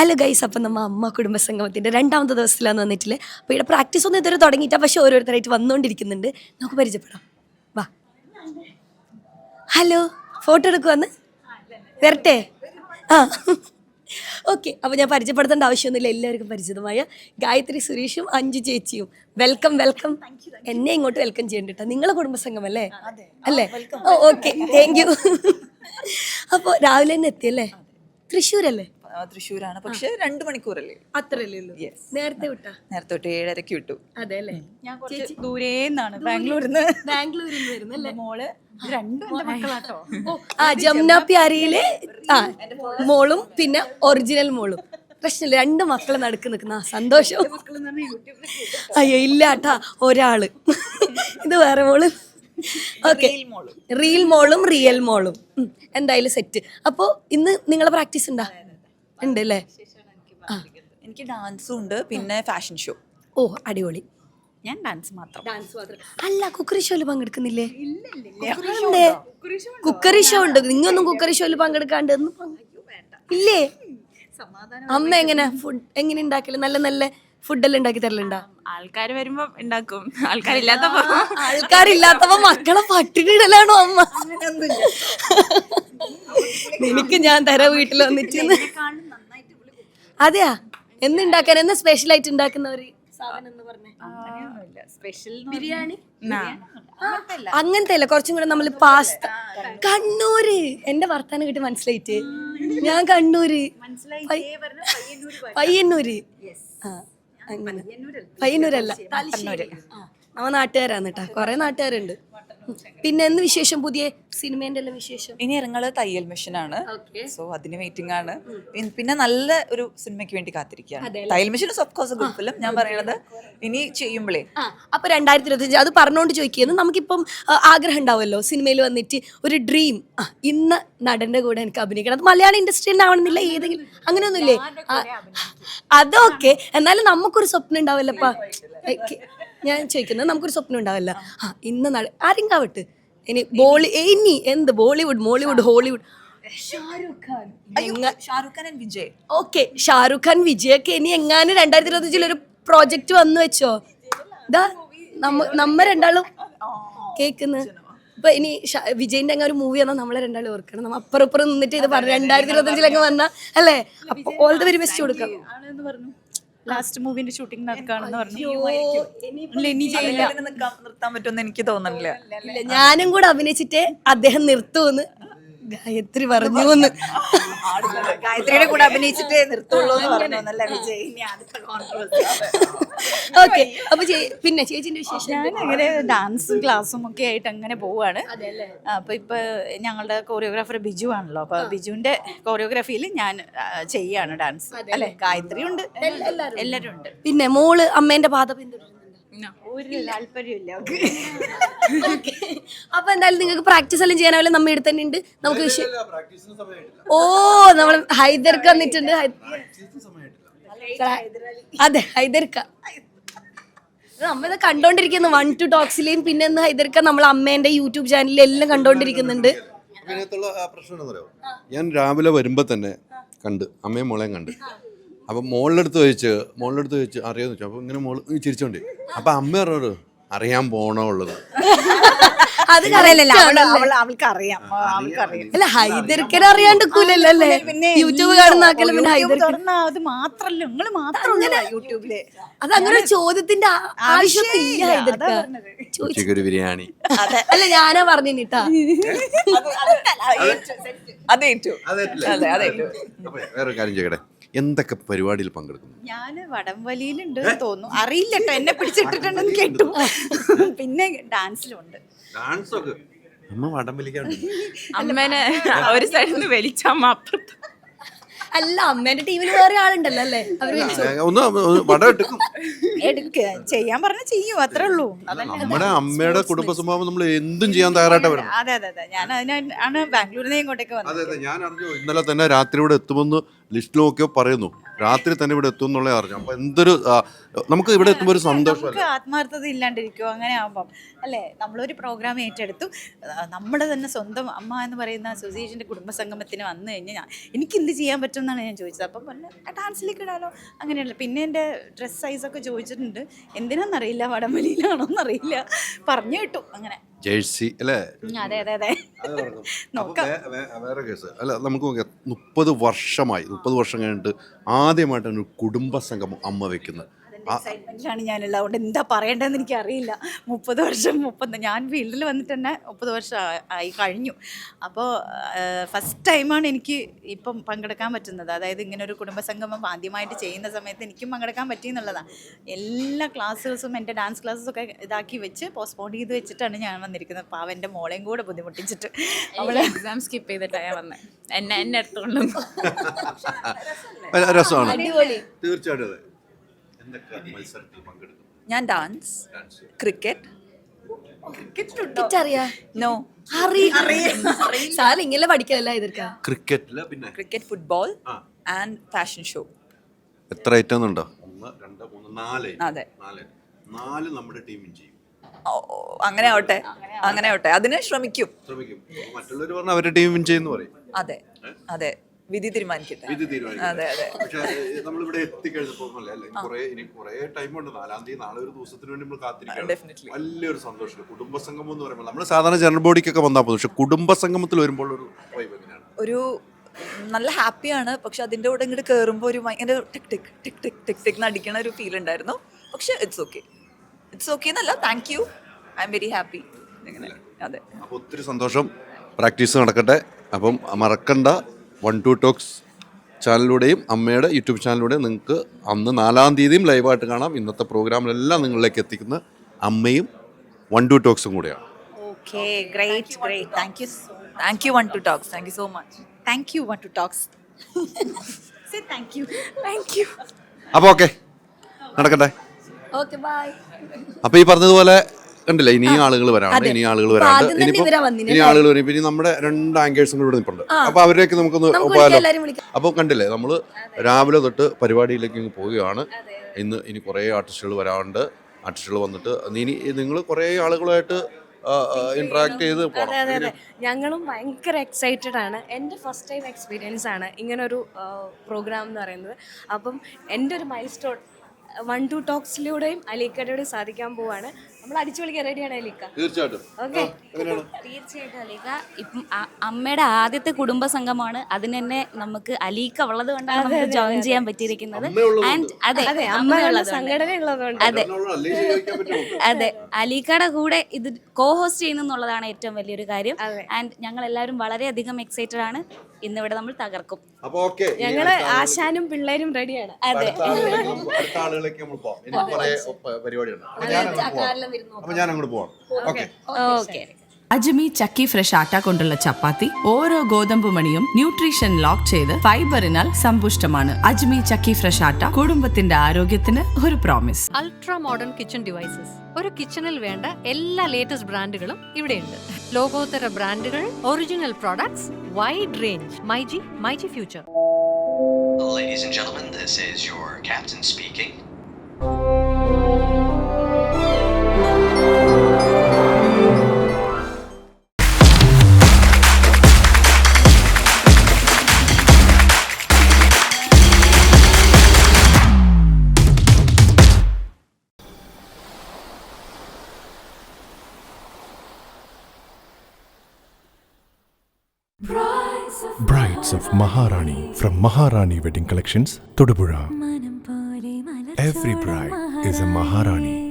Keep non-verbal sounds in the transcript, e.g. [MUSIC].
Hello guys അപ്പം നമ്മൾ അമ്മ കുടുംബസംഗമത്തിന്റെ രണ്ടാമത്തെ ദിവസത്തിലാണ് വന്നിട്ടില്ല. അപ്പോൾ ഇവിടെ പ്രാക്ടീസ് ഒന്നും ഇതുവരെ തുടങ്ങിയിട്ടാ പക്ഷേ ഓരോരുത്തരായിട്ട് വന്നുകൊണ്ടിരിക്കുന്നുണ്ട് നമുക്ക് പരിചയപ്പെടാം. വാ. ഹലോ ഫോട്ടോ എടുക്കുവന്ന്? വരട്ടെ? ആ. ഓക്കെ അപ്പോൾ ഞാൻ പരിചയപ്പെടുത്തേണ്ട ആവശ്യമൊന്നുമില്ല. എല്ലാവർക്കും പരിചിതമായ ഗായത്രി സുരേഷും അഞ്ചു ചേച്ചിയും. Welcome welcome. എന്നെ ഇങ്ങോട്ട് വെൽക്കം ചെയ്യണ്ട നിങ്ങളെ കുടുംബസംഗം അല്ലേ? അല്ലേ? ഓ ഓക്കെ. താങ്ക് യു അപ്പോൾ രാവിലെ തന്നെ എത്തിയല്ലേ? തൃശ്ശൂരല്ലേ? തൃശ്ശൂരാണ്. പക്ഷെ രണ്ടു മണിക്കൂറല്ലേ? അത്രല്ലേ നേരത്തെ വിട്ടാ? നേരത്തെ വിട്ട് ഏഴരക്ക് വിട്ടു. അതെ അല്ലേ? ഞാൻ കുറച്ച് ദൂരേന്നാണ് ബാംഗ്ലൂരിൽ നിന്ന് ബാംഗ്ലൂരിൽ നിന്ന് വരുന്നല്ലേ മോൾ ആ ജമുന പ്യാരിയിലെ ആ മോളും പിന്നെ ഒറിജിനൽ മോളും. പ്രശ്നമില്ല രണ്ട് മക്കൾ നടുക്ക് നിൽക്കുന്ന സന്തോഷം. [LAUGHS] അയ്യോ ഇല്ല കേട്ടാ ഒരാൾ. ഇത് വേറെ മോൾ. ഓക്കെ. റീൽ മോളും. റിയൽ മോളും എന്തായാലും സെറ്റ് അപ്പോൾ ഇന്ന് നിങ്ങളെ പ്രാക്ടീസ് ഉണ്ടാ? ഉണ്ട് അല്ലേ എനിക്ക് ഡാൻസും ഉണ്ട് പിന്നെ ഫാഷൻ ഷോ. ഓ അടിപൊളി. ഞാൻ ഡാൻസ് മാത്രം. ഡാൻസ് മാത്രം. അല്ല കുക്കറി ഷോയിൽ പങ്കെടുക്കുന്നില്ലേ? ഉണ്ട്. കുക്കറി ഷോ ഉണ്ട്? നിങ്ങൊന്നും കുക്കറി ഷോയിൽ പങ്കെടുക്കാണ്ട് ഇല്ലേ? അമ്മ എങ്ങനെ ഫുഡ് എങ്ങനെ ഉണ്ടാക്കൽ? നല്ല നല്ല ഫുഡെല്ലാം ഉണ്ടാക്കി തരലുണ്ടാ? ആൾക്കാർ വരുമ്പോ ഉണ്ടാക്കും. ആൾക്കാരില്ലാത്തപ്പോ. ആൾക്കാരില്ലാത്തപ്പോ മക്കളെ പട്ടിണിടലാണോ അമ്മ? നിനക്ക് ഞാൻ തരാം വീട്ടിൽ വന്നിട്ട്. അതെയാ? എന്തുണ്ടാക്കാൻ? എന്ന് സ്പെഷ്യൽ ആയിട്ട് ഉണ്ടാക്കുന്ന ഒരു സാധനം എന്ന് പറഞ്ഞേ? സ്പെഷ്യൽ ബിരിയാണി? അങ്ങനത്തെ അല്ല. കുറച്ചും കൂടെ നമ്മൾ പാസ്ത കണ്ണൂര്. എന്റെ വർത്താനം കിട്ടി മനസ്സിലായിട്ട്? ഞാൻ കണ്ണൂര്. പയ്യ- പയ്യന്നൂര് പയ്യന്നൂരല്ല. നമ്മ നാട്ടുകാരാണ് കേട്ടാ. കൊറേ നാട്ടുകാരുണ്ട്. പിന്നെ എന്ന് വിശേഷം പുതിയ സിനിമേന്റെ എല്ലാം വിശേഷം? ഇനി ഇറങ്ങുന്നത് തയ്യൽ മെഷീനാണ് ആണ്. സോ അതിന് വെയിറ്റിംഗ് ആണ്. പിന്നെ നല്ല ഒരു സിനിമയ്ക്ക് വേണ്ടി കാത്തിരിക്കുകയാണ്. തയ്യൽ machine of course good film ഞാൻ പറയണത് ഇനി ചെയ്യുമ്പോഴേ അപ്പൊ രണ്ടായിരത്തി ഇരുപത്തി അത് പറഞ്ഞുകൊണ്ട് ചോദിക്കുന്നു നമുക്കിപ്പം ആഗ്രഹം ഉണ്ടാവുമല്ലോ സിനിമയിൽ വന്നിട്ട് ഒരു ഡ്രീം ഇന്ന് നടന്റെ കൂടെ എനിക്ക് അഭിനയിക്കണം. അത് മലയാള ഇൻഡസ്ട്രിയിൽ ആവണമെന്നില്ല ഏതെങ്കിലും അങ്ങനെയൊന്നുമില്ലേ? അതൊക്കെ. എന്നാലും നമുക്കൊരു സ്വപ്നം ഉണ്ടാവല്ലോ ഞാൻ ചോദിക്കുന്നത് നമുക്കൊരു സ്വപ്നം ഉണ്ടാവില്ല. ആ. ഇന്ന നട ആരെങ്കാവട്ടെ ഇനി ബോളി ഇനി എന്ത് Bollywood Mollywood Hollywood? Khan. Shahrukh Khan and Vijay. Okay Shahrukh Khan വിജയൊക്കെ ഇനി എങ്ങാനും രണ്ടായിരത്തി ഇരുപത്തഞ്ചിൽ ഒരു പ്രോജക്റ്റ് വന്നു വെച്ചോ? ഇതാ നമ്മ നമ്മ രണ്ടാളും കേക്കുന്നു. ഇപ്പൊ ഇനി വിജയന്റെ വിജയിന്റെ അങ്ങ് ഒരു മൂവി വന്നാൽ നമ്മളെ രണ്ടാളും ഓർക്കണം. നമ്മ അപ്പുറപ്പുറം നിന്നിട്ട് ഇത് പറഞ്ഞു രണ്ടായിരത്തി ഇരുപത്തഞ്ചിലൊക്കെ വന്ന അല്ലേ? അപ്പൊ ഓൾ ദ വെരി ബെസ്റ്റ് കൊടുക്കാം. ലാസ്റ്റ് മൂവിന്റെ ഷൂട്ടിംഗ് നടക്കാണെന്ന് പറഞ്ഞു. ഇനി ചെയ്യില്ല നിർത്താൻ പറ്റുമെന്ന് എനിക്ക് തോന്നുന്നില്ല. ഇല്ല, ഞാനും കൂടെ അഭിനയിച്ചിട്ട് അദ്ദേഹം നിർത്തുമെന്ന് ഗായത്രി പറഞ്ഞു എന്ന്. ഗായത്രിയുടെ കൂടെ അഭിനയിച്ചിട്ടേ നിർത്തുള്ളൂ എന്ന് പറഞ്ഞു വിജയ്. ഇനി അടുത്ത. ഓക്കെ [LAUGHS] അപ്പൊ പിന്നെ ചേച്ചിന്റെ വിശേഷം ഞാൻ അങ്ങനെ ഡാൻസും ക്ലാസ്സും ഒക്കെ ആയിട്ട് അങ്ങനെ പോവാണ്. അപ്പൊ ഇപ്പൊ ഞങ്ങളുടെ കോറിയോഗ്രാഫർ ബിജു ആണല്ലോ. അപ്പൊ ബിജുവിന്റെ കോറിയോഗ്രാഫിയിൽ ഞാൻ ചെയ്യാണ് ഡാൻസ്. അല്ലെ? ഗായത്രി ഉണ്ട്. എല്ലാരും ഉണ്ട്. പിന്നെ മോൾ അമ്മേന്റെ പാത പിന്തുടരുന്നുണ്ട് ഒരു താല്പര്യമില്ല ഓക്കെ. അപ്പൊ എന്തായാലും നിങ്ങൾക്ക് പ്രാക്ടീസ് എല്ലാം ചെയ്യാനാവില്ല നമ്മ ഇവിടെ തന്നെ ഉണ്ട്. നമുക്ക് വിഷയം ഓ നമ്മൾ ഹൈദർക്ക് വന്നിട്ടുണ്ട്. അതെ ഹൈദർക്ക. നമ്മളിത് കണ്ടോണ്ടിരിക്കുന്നു. വൺ ടു ടോക്സിലെയും പിന്നെ ഇന്ന് ഹൈദർക്ക നമ്മൾ അമ്മേന്റെ യൂട്യൂബ് ചാനലിൽ എല്ലാം കണ്ടോണ്ടിരിക്കുന്നുണ്ട് ഞാൻ രാവിലെ വരുമ്പോ തന്നെ കണ്ട്. അമ്മയും മോളെയും കണ്ട്. അപ്പം മോളിലെടുത്ത് ചോദിച്ച് മോളിലെടുത്ത് ചോദിച്ച് അറിയാന്ന് വെച്ചു അപ്പോൾ ഇങ്ങനെ മോൾ ചിരിച്ചോണ്ട്. അപ്പം അമ്മ പറഞ്ഞോട് അറിയാൻ പോണോ ഉള്ളത്? [LAUGHS] അത് അവൾക്ക് അറിയാം അല്ല ഹൈദർക്കനെ അറിയാണ്ടിക്കൂലല്ലോ അല്ലേ? യൂട്യൂബ് കാണുന്ന പിന്നെ ഹൈദർക്ക തുറന്ന അത് മാത്രല്ല നിങ്ങൾ മാത്രമല്ല യൂട്യൂബിൽ? അത് അങ്ങനെ ഒരു ചോദ്യത്തിന്റെ ഹൈദർക്ക. ബിരിയാണി. അല്ല ഞാനാ പറഞ്ഞിട്ടാ അതേറ്റു അതെ അപ്പൊ വേറൊരു കാര്യം ചെയ്യട്ടെ എന്തൊക്കെ പരിപാടിയിൽ പങ്കെടുക്കുന്നു? ഞാൻ വടംവലിയിലുണ്ട് തോന്നുന്നു. അറിയില്ല കേട്ടോ എന്നെ പിടിച്ചിട്ടിട്ടുണ്ടെന്ന് കേട്ടു. പിന്നെ ഡാൻസിലുണ്ട്. ഡാൻസ് ഒക്കെ അമ്മ വടം വലിക്കാണ്ട് അമ്മേനെ ഒരു സൈഡിൽ നിന്ന് വലിച്ചമ്മ അപ്പുറത്ത് അല്ല അമ്മേന്റെ ടീമിൽ വേറെ ആളുണ്ടല്ലോ അല്ലേ? ഒന്ന് വടം എടുക്കും. എടുക്ക. ചെയ്യാൻ പറഞ്ഞ ചെയ്യും അത്രേ ഉള്ളൂ. നമ്മുടെ അമ്മയുടെ കുടുംബ സ്വഭാവം നമ്മൾ എന്തും ചെയ്യാൻ തയ്യാറായിട്ട് വരണം. അതെ അതെ അതെ. ഞാൻ അതിനാണ് ബാംഗ്ലൂരിൽ നിന്ന് ഇങ്ങോട്ടേക്ക് വന്നത് അതെ. അതെ ഞാൻ അറിഞ്ഞു. ഇന്നലെ തന്നെ രാത്രി ഇവിടെ എത്തുമെന്ന് ലിസ്റ്റ് നോക്കിയോ പറയുന്നു. രാത്രി തന്നെ ഇവിടെ എത്തും എന്നുള്ളത് അറിഞ്ഞു. അപ്പൊ എന്തൊരു ആ, നമുക്ക് ഇവിടെ എത്തുമ്പോൾ ഒരു സന്തോഷമല്ലേ? നമുക്ക് ആത്മാർത്ഥത ഇല്ലാണ്ടിരിക്കുമോ അങ്ങനെ ആവുമ്പം. അല്ലേ? നമ്മളൊരു പ്രോഗ്രാം ഏറ്റെടുത്തു. ആ, നമ്മുടെ തന്നെ സ്വന്തം അമ്മ എന്ന് പറയുന്ന അസോസിയേഷന്റെ കുടുംബസംഗമത്തിന് വന്നു കഴിഞ്ഞാൽ ഞാൻ എനിക്ക് എന്ത് ചെയ്യാൻ പറ്റും എന്നാണ് ഞാൻ ചോദിച്ചത്. അപ്പം പറഞ്ഞു ഡാൻസിലേക്ക് ഇടാലോ? അങ്ങനെയല്ല. പിന്നെ എന്റെ ഡ്രസ്സ് സൈസൊക്കെ ചോദിച്ചിട്ടുണ്ട്. എന്തിനാണെന്നറിയില്ല വടംവലിയിലാണോ എന്നറിയില്ല പറഞ്ഞു കേട്ടു. അങ്ങനെ. ജേഴ്സി അല്ലേ? [LAUGHS] വേറെ കേസ്. അല്ല നമുക്ക് നോക്കാം മുപ്പത് വർഷമായി മുപ്പത് വർഷം കഴിഞ്ഞിട്ട് ആദ്യമായിട്ടാണ് ഒരു കുടുംബ സംഗമം അമ്മ വെക്കുന്നത്. എക്സൈറ്റ്മെന്റിലാണ് ഞാനുള്ളത്. അതുകൊണ്ട് എന്താ പറയേണ്ടതെന്ന് എനിക്ക് അറിയില്ല മുപ്പത് വർഷം മുപ്പത് ഞാൻ ഫീൽഡിൽ വന്നിട്ട് തന്നെ മുപ്പത് വർഷം ആയി കഴിഞ്ഞു. അപ്പോൾ ഫസ്റ്റ് ടൈമാണ് എനിക്ക് ഇപ്പം പങ്കെടുക്കാൻ പറ്റുന്നത്. അതായത് ഇങ്ങനെ ഒരു കുടുംബസംഗമം ആദ്യമായിട്ട് ചെയ്യുന്ന സമയത്ത് എനിക്കും പങ്കെടുക്കാൻ പറ്റി എന്നുള്ളതാണ് എല്ലാ ക്ലാസ്സും എന്റെ ഡാൻസ് ക്ലാസ്സൊക്കെ ഇതാക്കി വെച്ച് പോസ്റ്റ്പോൺ ചെയ്ത് വെച്ചിട്ടാണ് ഞാൻ വന്നിരിക്കുന്നത്. പാവം എന്റെ മോളെയും കൂടെ ബുദ്ധിമുട്ടിച്ചിട്ട് അവളെ എക്സാം സ്കിപ്പ് ചെയ്തിട്ടാണ് ഞാൻ വന്നത് എന്നെ എന്നെ എടുത്തുകൊണ്ടും [LAUGHS] രസമാണ്. തീർച്ചയായിട്ടും അതെ എന്തൊക്കെ മത്സരത്തിൽ പങ്കെടുക്കും ഞാൻ dance cricket cricket football and fashion show എത്ര ഐറ്റം ഉണ്ടോ. അതെ. നാല് നാല് നമ്മുടെ ചെയ്യും. അങ്ങനെ ആവട്ടെ. അങ്ങനെ ആവട്ടെ. അതിന് ശ്രമിക്കും. ശ്രമിക്കും. മറ്റുള്ളവർ അവരുടെ ടീം വിൻ ചെയ്യുന്നു പറയും. അതെ. അതെ. വിധി തീരുമാനിക്കട്ടെ. വിധി അതെ അതെ. പക്ഷേ നമ്മളിവിടെ അല്ലേ? കുറെ ഇനി കുറെ നാലാം തീയതി നാളെ ഒരു ദിവസത്തിന് വേണ്ടി നമ്മൾ കാത്തിരിക്കണം. Definitely. വലിയൊരു സന്തോഷം കുടുംബസംഗമം എന്ന് പറയുമ്പോൾ നമ്മൾ സാധാരണ ജനറൽ ബോഡിക്കൊക്കെ വന്നാൽ പോകും പക്ഷെ കുടുംബസംഗമത്തിൽ വരുമ്പോൾ ഒരു വൈബ് എങ്ങനെയാണ്? ഒരു നല്ല ഹാപ്പിയാണ്. പക്ഷെ അതിന്റെ കൂടെ ഇങ്ങോട്ട് കയറുമ്പോൾ ഒരു ഭയങ്കര tick tick tick tick tick tick നടിക്കണ ഒരു ഫീൽ ഉണ്ടായിരുന്നു. പക്ഷെ ഇറ്റ്സ് ഓക്കെ ഇറ്റ്സ് ഓക്കെ എന്നല്ല. Thank you I'm very happy അങ്ങനെ അതെ. അപ്പോൾ ഒത്തിരി സന്തോഷം. പ്രാക്ടീസ് നടക്കട്ടെ. അപ്പം മറക്കണ്ട. വൺ ടു ടോക്സ് ചാനലിലൂടെയും അമ്മയുടെ യൂട്യൂബ് ചാനലിലൂടെയും നിങ്ങൾക്ക് അന്ന് നാലാം തീയതിയും ലൈവായിട്ട് കാണാം. ഇന്നത്തെ പ്രോഗ്രാമിലെല്ലാം നിങ്ങളിലേക്ക് എത്തിക്കുന്ന അമ്മയും വൺ ടു ടോക്സും കൂടെയാണ്. Okay great great thank you thank you one two talks thank you so much thank you one two talks thank you thank you അപ്പോൾ ഓക്കെ നടക്കട്ടെ. ഓക്കെ ബൈ അപ്പോൾ ഈ പറഞ്ഞതുപോലെ കണ്ടില്ലേ? ഇനിയും ആളുകൾ വരാണ്ട് ഇനിയും ആളുകൾ വരാണ്ട് ഇനിയിപ്പോ ഇനി ആളുകൾ വരും. ഇനി നമ്മുടെ രണ്ട് ആങ്കേഴ്സും കൂടെ ഇവിടെ നിൽപ്പുണ്ട് അപ്പൊ അവരേക്ക് നമുക്കൊന്ന് എല്ലാവരും അപ്പോൾ കണ്ടില്ലേ നമ്മൾ രാവിലെ തൊട്ട് പരിപാടിയിലേക്ക് ഇങ്ങ് പോവുകയാണ്. ഇന്ന് ഇനി കുറേ ആർട്ടിസ്റ്റുകൾ വരാണ്ട് ആർട്ടിസ്റ്റുകൾ വന്നിട്ട് ഇനി നിങ്ങൾ കുറേ ആളുകളായിട്ട് ഇന്ററാക്ട് ചെയ്ത് പോകണം അതെ അതെ ഞങ്ങളും ഭയങ്കര എക്സൈറ്റഡ് ആണ്. എന്റെ ഫസ്റ്റ് ടൈം എക്സ്പീരിയൻസ് ആണ് ഇങ്ങനൊരു പ്രോഗ്രാം എന്ന് പറയുന്നത്. അപ്പം എന്റെ ഒരു മൈൽ സ്റ്റോൺ വൺ ടു ടോക്സിലൂടെയും അലീക്കയുടെയും സാധിക്കാൻ പോവാണ്. നമ്മൾ അടിച്ചു വിളിക്കാൻ റെഡിയാണ് അലീക്ക തീർച്ചയായിട്ടും. ഓക്കെ. എങ്ങനെയാണ്? തീർച്ചയായിട്ടും അലീക്ക ഇപ്പം അമ്മയുടെ ആദ്യത്തെ കുടുംബ സംഘമാണ്. അതിന് തന്നെ നമുക്ക് അലീക്ക ഉള്ളത് കൊണ്ടാണ് നമുക്ക് ജോയിൻ ചെയ്യാൻ പറ്റിയിരിക്കുന്നത്. ആൻഡ് അതെ അതെ അമ്മ അമ്മ ഉള്ളത് കൊണ്ട്. സംഘടന ഉള്ളതുകൊണ്ട് [LAUGHS] അതെ അതെ. അലീക്കയുടെ കൂടെ ഇത് കോ ഹോസ്റ്റ് ചെയ്യുന്നുള്ളതാണ് ഏറ്റവും വലിയൊരു കാര്യം. ആൻഡ് ഞങ്ങൾ എല്ലാവരും വളരെയധികം എക്സൈറ്റഡ് ആണ്. ഇന്നിവിടെ നമ്മൾ തകർക്കും. അപ്പോൾ ഓക്കെ ഞങ്ങൾ ആശാനും പിള്ളേരും റെഡിയാണ്. അതെ. അടുത്ത ആളുകളിലേക്ക് നമ്മൾ പോവാം. എനിക്ക് കുറേ പ- പരിപാടിയുണ്ട് അപ്പോൾ ഞാൻ അങ്ങോട്ട് പോവാം. അപ്പോൾ ഞാൻ അങ്ങോട്ട് പോവാം. Okay. Okay. Ajmi chakki fresh atta കൊണ്ടുള്ള ചപ്പാത്തി ഓരോ ഗോതമ്പ് മണിയും ന്യൂട്രീഷൻ ലോക്ക് ചെയ്ത് ഫൈബറിനാൽ സമ്പുഷ്ടമാണ്. അജ്മി ചക്കി ഫ്രഷ് ആട്ട കുടുംബത്തിന്റെ ആരോഗ്യത്തിന് ഒരു promise ultra modern kitchen devices. ഒരു കിച്ചണിൽ വേണ്ട എല്ലാ ലേറ്റസ്റ്റ് ബ്രാൻഡുകളും ഇവിടെയുണ്ട്. ലോകോത്തര ബ്രാൻഡുകൾ original products wide range myG myG future Ladies and gentlemen, this is your captain speaking. Brides of Maharani from Maharani Wedding Collections, Todupuzha. Every bride is a Maharani.